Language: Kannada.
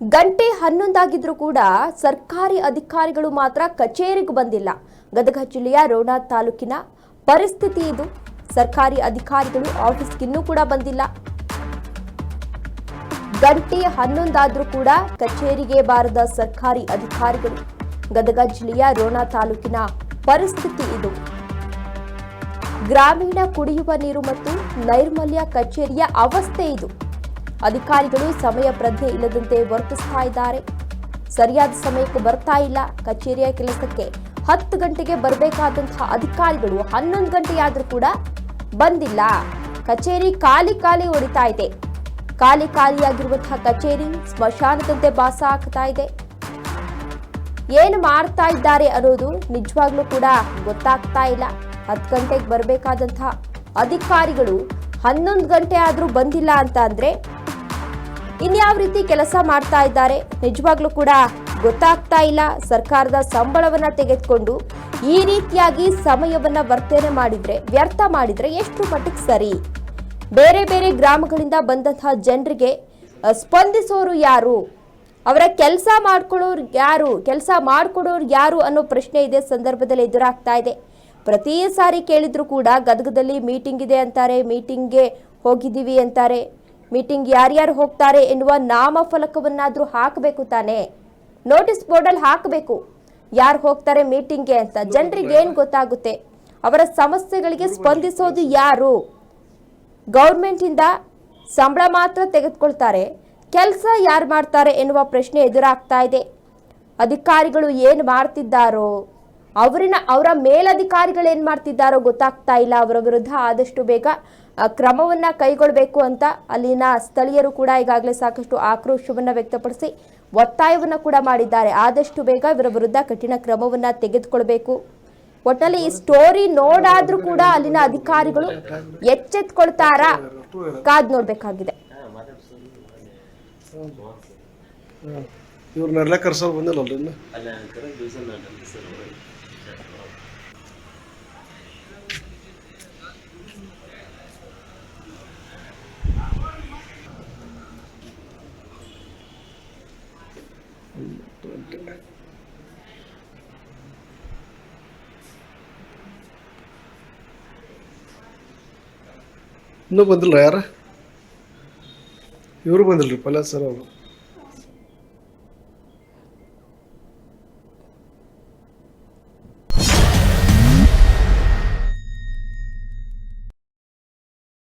ಗಂಟೆ ಹನ್ನೊಂದಾಗಿದ್ರೂ ಕೂಡ ಸರ್ಕಾರಿ ಅಧಿಕಾರಿಗಳು ಮಾತ್ರ ಕಚೇರಿಗೆ ಬಂದಿಲ್ಲ. ಗದಗ ಜಿಲ್ಲೆಯ ರೋಣ ತಾಲೂಕಿನ ಪರಿಸ್ಥಿತಿ ಇದು. ಸರ್ಕಾರಿ ಅಧಿಕಾರಿಗಳು ಆಫೀಸ್ಗಿನ್ನೂ ಕೂಡ ಬಂದಿಲ್ಲ. ಗಂಟೆ ಹನ್ನೊಂದಾದ್ರೂ ಕೂಡ ಕಚೇರಿಗೆ ಬಾರದ ಸರ್ಕಾರಿ ಅಧಿಕಾರಿಗಳು ಗದಗ ಜಿಲ್ಲೆಯ ರೋಣ ತಾಲೂಕಿನ ಪರಿಸ್ಥಿತಿ ಇದು. ಗ್ರಾಮೀಣ ಕುಡಿಯುವ ನೀರು ಮತ್ತು ನೈರ್ಮಲ್ಯ ಕಚೇರಿಯ ಅವಸ್ಥೆ ಇದು. ಅಧಿಕಾರಿಗಳು ಸಮಯ ಪ್ರಜ್ಞೆ ಇಲ್ಲದಂತೆ ವರ್ತಿಸ್ತಾ ಇದ್ದಾರೆ. ಸರಿಯಾದ ಸಮಯಕ್ಕೆ ಬರ್ತಾ ಇಲ್ಲ. ಕಚೇರಿಯ ಕೆಲಸಕ್ಕೆ ಹತ್ತು ಗಂಟೆಗೆ ಬರಬೇಕಾದಂತಹ ಅಧಿಕಾರಿಗಳು ಹನ್ನೊಂದು ಗಂಟೆಯಾದ್ರೂ ಕೂಡ ಬಂದಿಲ್ಲ. ಕಚೇರಿ ಖಾಲಿ ಖಾಲಿ ಹೊಡಿತಾ ಇದೆ. ಖಾಲಿ ಖಾಲಿಯಾಗಿರುವಂತಹ ಕಚೇರಿ ಸ್ಮಶಾನದಂತೆ ಭಾಸ ಆಗ್ತಾ ಇದೆ. ಏನು ಮಾಡ್ತಾ ಇದ್ದಾರೆ ಅನ್ನೋದು ನಿಜವಾಗ್ಲೂ ಕೂಡ ಗೊತ್ತಾಗ್ತಾ ಇಲ್ಲ. ಹತ್ತು ಗಂಟೆಗೆ ಬರಬೇಕಾದಂತಹ ಅಧಿಕಾರಿಗಳು ಹನ್ನೊಂದು ಗಂಟೆ ಆದರೂ ಬಂದಿಲ್ಲ ಅಂತ ಅಂದ್ರೆ ಇನ್ಯಾವ ರೀತಿ ಕೆಲಸ ಮಾಡ್ತಾ ಇದ್ದಾರೆ? ನಿಜವಾಗ್ಲೂ ಕೂಡ ಗೊತ್ತಾಗ್ತಾ ಇಲ್ಲ. ಸರ್ಕಾರದ ಸಂಬಳವನ್ನ ತೆಗೆದುಕೊಂಡು ಈ ರೀತಿಯಾಗಿ ಸಮಯವನ್ನ ವರ್ತನೆ ಮಾಡಿದ್ರೆ, ವ್ಯರ್ಥ ಮಾಡಿದ್ರೆ ಎಷ್ಟು ಮಟ್ಟಿಗೆ ಸರಿ? ಬೇರೆ ಬೇರೆ ಗ್ರಾಮಗಳಿಂದ ಬಂದಂತಹ ಜನರಿಗೆ ಸ್ಪಂದಿಸೋರು ಯಾರು? ಅವರ ಕೆಲಸ ಮಾಡ್ಕೊಳ್ಳೋರು ಯಾರು? ಕೆಲಸ ಮಾಡ್ಕೊಡೋರು ಯಾರು ಅನ್ನೋ ಪ್ರಶ್ನೆ ಇದೆ ಸಂದರ್ಭದಲ್ಲಿ ಎದುರಾಗ್ತಾ ಇದೆ. ಪ್ರತಿ ಸಾರಿ ಕೇಳಿದ್ರು ಕೂಡ ಗದಗದಲ್ಲಿ ಮೀಟಿಂಗ್ ಇದೆ ಅಂತಾರೆ, ಮೀಟಿಂಗ್ಗೆ ಹೋಗಿದ್ದೀವಿ ಅಂತಾರೆ. ಮೀಟಿಂಗ್ ಯಾರ್ಯಾರು ಹೋಗ್ತಾರೆ ಎನ್ನುವ ನಾಮಫಲಕವನ್ನಾದ್ರೂ ಹಾಕಬೇಕು ತಾನೇ? ನೋಟಿಸ್ ಬೋರ್ಡಲ್ಲಿ ಹಾಕಬೇಕು. ಯಾರು ಹೋಗ್ತಾರೆ ಮೀಟಿಂಗ್ಗೆ ಅಂತ ಜನರಿಗೆ ಏನು ಗೊತ್ತಾಗುತ್ತೆ? ಅವರ ಸಮಸ್ಯೆಗಳಿಗೆ ಸ್ಪಂದಿಸೋದು ಯಾರು? ಗೌರ್ಮೆಂಟಿಂದ ಸಂಬಳ ಮಾತ್ರ ತೆಗೆದುಕೊಳ್ತಾರೆ. ಕೆಲಸ ಯಾರು ಮಾಡ್ತಾರೆ ಎನ್ನುವ ಪ್ರಶ್ನೆ ಎದುರಾಗ್ತಾ ಇದೆ. ಅಧಿಕಾರಿಗಳು ಏನು ಮಾಡ್ತಿದ್ದಾರೋ? ಅವರಿನ ಅವರ ಮೇಲಧಿಕಾರಿಗಳು ಏನು ಮಾಡ್ತಿದ್ದಾರೋ ಗೊತ್ತಾಗ್ತಾ ಇಲ್ಲ. ಅವರ ವಿರುದ್ಧ ಆದಷ್ಟು ಬೇಗ ಆ, ಕ್ರಮವನ್ನ ಕೈಗೊಳ್ಳಬೇಕು ಅಂತ ಅಲ್ಲಿನ ಸ್ಥಳೀಯರು ಕೂಡ ಈಗಾಗಲೇ ಸಾಕಷ್ಟು ಆಕ್ರೋಶವನ್ನ ವ್ಯಕ್ತಪಡಿಸಿ ಒತ್ತಾಯವನ್ನ ಕೂಡ ಮಾಡಿದ್ದಾರೆ. ಆದಷ್ಟು ಬೇಗ ಇವರ ವಿರುದ್ಧ ಕಠಿಣ ಕ್ರಮವನ್ನ ತೆಗೆದುಕೊಳ್ಬೇಕು. ಒಟ್ಟಲ್ಲಿ ಈ ಸ್ಟೋರಿ ನೋಡಾದ್ರೂ ಕೂಡ ಅಲ್ಲಿನ ಅಧಿಕಾರಿಗಳು ಎಚ್ಚೆತ್ಕೊಳ್ತಾರ. ಕಾದ್ ನೋಡ್ಬೇಕಾಗಿದೆ. ಇವ್ರನ್ನೆಲ್ಲ ಕರ್ಸೋರು ಬಂದಿಲ್ಲಲ್ರಿ ಇನ್ನು ಅಲ್ಲ ಕರೆಕ್ಟ್ ದಿವಸ ನಾನು ಸರ್ ಇನ್ನೂ ಬಂದಿಲ್ಲ ಯಾರ ಇವರು ಬಂದಿಲ್ರಿ ಪಲ್ಯ ಸರ್ ಅವರು